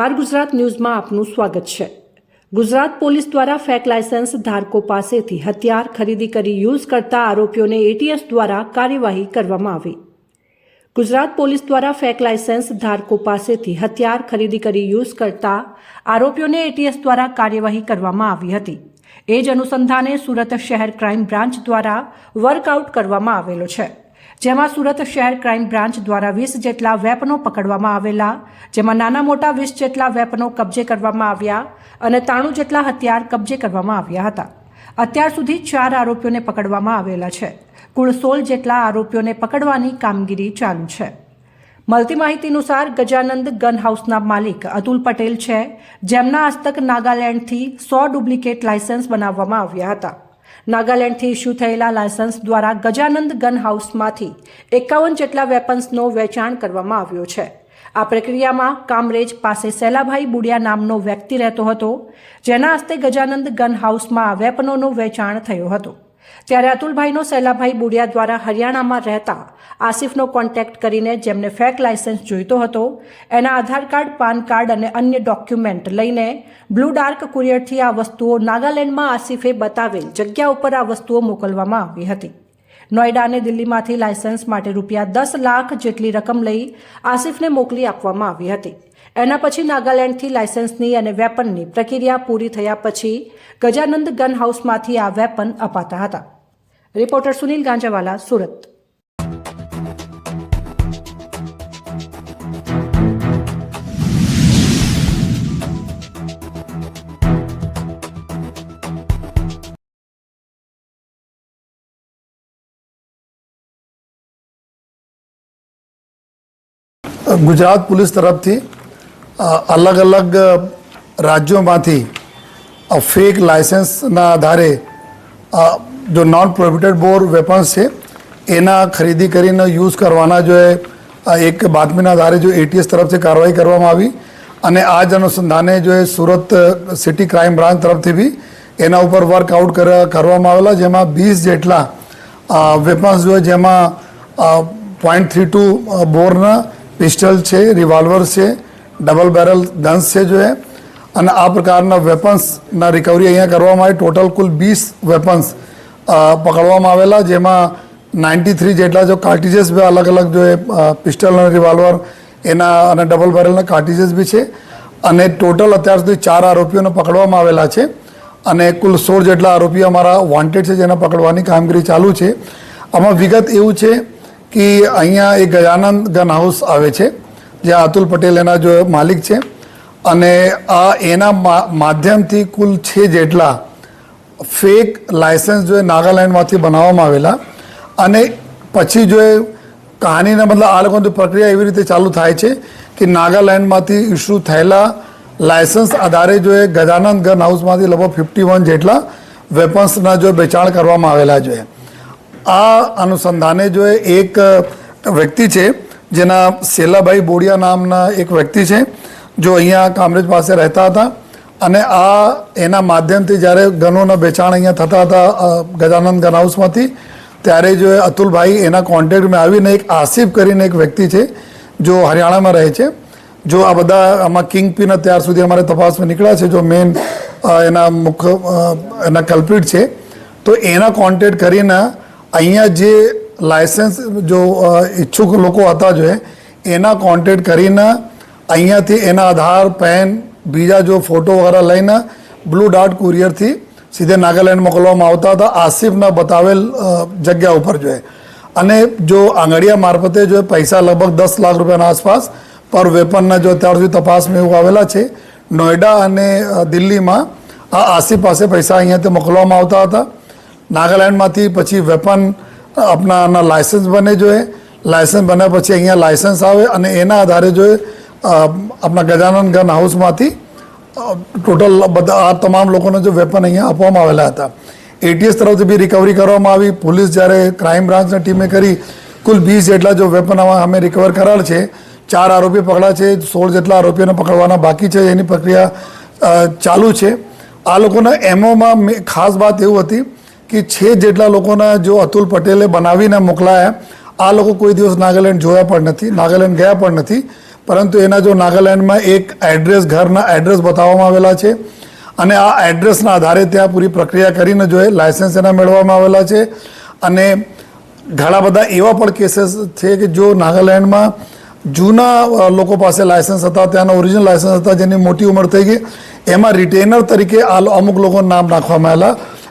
R Gujarat ન્યૂઝમાં આપનું સ્વાગત છે. ગુજરાત પોલીસ દ્વારા ફેક લાયસન્સ ધારકો પાસેથી હથિયાર ખરીદી કરી યુઝ કરતા આરોપીઓને એટીએસ દ્વારા કાર્યવાહી કરવામાં આવી. ગુજરાત પોલીસ દ્વારા ફેક લાયસન્સ ધારકો પાસેથી હથિયાર ખરીદી કરી યુઝ કરતા આરોપીઓને એટીએસ દ્વારા કાર્યવાહી કરવામાં આવી હતી. એ જ અનુસંધાને સુરત શહેર ક્રાઇમ બ્રાન્ચ દ્વારા વર્કઆઉટ કરવામાં આવેલો છે. જેમાં સુરત શહેર ક્રાઇમ બ્રાન્ચ દ્વારા વીસ જેટલા વેપનો પકડવામાં આવેલા, જેમાં નાના મોટા વીસ જેટલા વેપનો કબજે કરવામાં આવ્યા અને ત્રાણું જેટલા હથિયાર કબજે કરવામાં આવ્યા હતા. અત્યાર સુધી ચાર આરોપીઓને પકડવામાં આવેલા છે. કુલ સોળ જેટલા આરોપીઓને પકડવાની કામગીરી ચાલુ છે. મળતી માહિતી અનુસાર ગજાનંદ ગન હાઉસના માલિક અતુલ પટેલ છે, જેમના હસ્તક નાગાલેન્ડથી સો ડુપ્લિકેટ લાયસન્સ બનાવવામાં આવ્યા હતા. નાગાલેન્ડથી ઇસ્યુ થયેલા લાયસન્સ દ્વારા ગજાનંદ ગન હાઉસમાંથી એકાવન જેટલા વેપન્સનો વેચાણ કરવામાં આવ્યો છે. આ પ્રક્રિયામાં કામરેજ પાસે સેલાભાઈ બુડિયા નામનો વ્યક્તિ રહેતો હતો, જેના હસ્તે ગજાનંદ ગન હાઉસમાં વેપનોનું વેચાણ થયો હતો. ત્યારે અતુલભાઈનો સૈલાભાઈ બુડિયા દ્વારા હરિયાણામાં રહેતા આસિફનો કોન્ટેક્ટ કરીને જેમને ફેક લાયસન્સ જોઈતો હતો, એના આધાર કાર્ડ, પાન કાર્ડ અને અન્ય ડોક્યુમેન્ટ લઈને બ્લુ ડાર્ક કુરિયરથી આ વસ્તુઓ નાગાલેન્ડમાં આસિફે બતાવેલ જગ્યા ઉપર આ વસ્તુઓ મોકલવામાં આવી હતી. નોઈડા અને દિલ્હીમાંથી લાયસન્સ માટે રૂપિયા દસ લાખ જેટલી રકમ લઈ આસિફને મોકલી આપવામાં આવી હતી. એના પછી નાગાલેન્ડથી લાયસન્સની અને વેપનની પ્રક્રિયા પૂરી થયા પછી ગજાનંદ ગન હાઉસમાંથી આ વેપન અપાતા હતા. રિપોર્ટર સુનિલ ગાંજાવાલા સુરત. ગુજરાત પોલીસ તરફથી અ, અલગ અલગ રાજ્યોમાંથી ફેક લાયસન્સના આધારે જો નોન પ્રોહિબિટેડ બોર વેપન્સ છે, એના ખરીદી કરીને યુઝ કરવાના જો એક બાતમીના આધારે જો એટીએસ તરફથી કાર્યવાહી કરવામાં આવી અને આ જ અનુસંધાને જો એ સુરત સિટી ક્રાઇમ બ્રાન્ચ તરફથી બી એના ઉપર વર્કઆઉટ કરવામાં આવેલા જેમાં વીસ જેટલા વેપન્સ જો જેમાં પોઈન્ટ થ્રી ટુ બોરના પિસ્ટલ છે રિવોલ્વર છે ડબલ બેરલ ગન્સ છે જોઈએ અને આ પ્રકારના વેપન્સના રિકવરી અહીંયા કરવામાં આવી. ટોટલ કુલ વીસ વેપન્સ પકડવામાં આવેલા, જેમાં નાઇન્ટી થ્રી જેટલા જો કાર્ટિજેસ બી અલગ અલગ જો પિસ્ટલ અને રિવોલ્વર એના અને ડબલ બેરલના કાર્ટિજેસ બી છે. અને ટોટલ અત્યાર સુધી ચાર આરોપીઓને પકડવામાં આવેલા છે. અને કુલ સોળ જેટલા આરોપીઓ અમારા વોન્ટેડ છે, જેને પકડવાની કામગીરી ચાલુ છે. આમાં વિગત એવું છે કે અહીંયા એ ગજાનંદ ગન હાઉસ આવે છે. જ્યાં અતુલ પટેલ એના જો માલિક છે, અને આ એના માધ્યમથી કુલ છે જેટલા ફેક લાયસન્સ જો નાગાલેન્ડમાંથી બનાવવામાં આવેલા, અને પછી જો એ કહાનીના મતલબ આ લોકોની પ્રક્રિયા એવી રીતે ચાલુ થાય છે કે નાગાલેન્ડમાંથી ઇસ્યુ થયેલા લાયસન્સ આધારે જો એ ગજાનંદ ગન હાઉસમાંથી લગભગ ફિફ્ટી વન જેટલા વેપન્સના જો વેચાણ કરવામાં આવેલા જોઈએ આ અનુસંધાને જો એક વ્યક્તિ છે જેના સેલાભાઈ બોડિયા નામના એક વ્યક્તિ છે, જો અહીંયા કામરેજ પાસે રહેતા હતા. અને આ એના માધ્યમથી જ્યારે ગનોના વેચાણ અહીંયા થતા હતા ગજાનંદ ગન હાઉસમાંથી, ત્યારે જો અતુલભાઈ એના કોન્ટેક્ટમાં આવીને એક આસિફ કરીને એક વ્યક્તિ છે, જો હરિયાણામાં રહે છે. જો આ બધા આમાં કિંગ પિન અત્યાર સુધી અમારે તપાસમાં નીકળ્યા છે, જો મેઇન એના મુખ્ય એના કલ્પિટ છે. તો એના કોન્ટેક્ટ કરીને અહીંયા જે લાયસન્સ જો ઈચ્છુક લોકો હતા જોઈએ એના કોન્ટેક્ટ કરીને અહીંયાથી એના આધાર પેન બીજા જો ફોટો વગેરે લઈને બ્લુ ડાર્ટ કુરિયરથી સીધે નાગાલેન્ડ મોકલવામાં આવતા હતા. આસિફના બતાવેલ જગ્યા ઉપર જોઈએ અને જો આંગળીયા મારફતે જો પૈસા લગભગ દસ લાખ રૂપિયાના આસપાસ પર વેપનના જો અત્યાર સુધી તપાસમાં એવું આવેલા છે નોઈડા અને દિલ્હીમાં આ આસિફ પાસે પૈસા અહીંયાથી મોકલવામાં આવતા હતા. નાગાલેન્ડમાંથી પછી વેપન આપણાના લાયસન્સ બને જોઈએ લાયસન્સ બન્યા પછી અહીંયા લાયસન્સ આવે અને એના આધારે જોઈએ આપણા ગજાનંદ ગન હાઉસમાંથી ટોટલ બધા આ તમામ લોકોને જો વેપન અહીંયા આપવામાં આવેલા હતા. એટીએસ તરફથી બી રિકવરી કરવામાં આવી. પોલીસ જ્યારે ક્રાઇમ બ્રાન્ચની ટીમે કરી, કુલ વીસ જેટલા જો વેપન અમે રિકવર કરેલ છે. ચાર આરોપી પકડા છે, સોળ જેટલા આરોપીઓને પકડવાના બાકી છે. એની પ્રક્રિયા ચાલુ છે. આ લોકોના એમઓમાં ખાસ વાત એવું હતી કે છે જેટલા લોકોના જો અતુલ પટેલે બનાવીને મોકલાયા, આ લોકો કોઈ દિવસ નાગાલેન્ડ જોયા પણ નથી, નાગાલેન્ડ ગયા પણ નથી. પરંતુ એના જો નાગાલેન્ડમાં એક એડ્રેસ, ઘરના એડ્રેસ બતાવવામાં આવેલા છે અને આ એડ્રેસના આધારે ત્યાં પૂરી પ્રક્રિયા કરીને જો એ લાયસન્સ એના મેળવવામાં આવેલા છે. અને ઘણા બધા એવા પણ કેસીસ છે કે જો નાગાલેન્ડમાં જૂના લોકો પાસે લાયસન્સ હતા, ત્યાંના ઓરિજિનલ લાયસન્સ હતા, જેની મોટી ઉંમર થઈ ગઈ, એમાં રિટેનર તરીકે આ અમુક લોકો નામ નાખવામાં આવેલા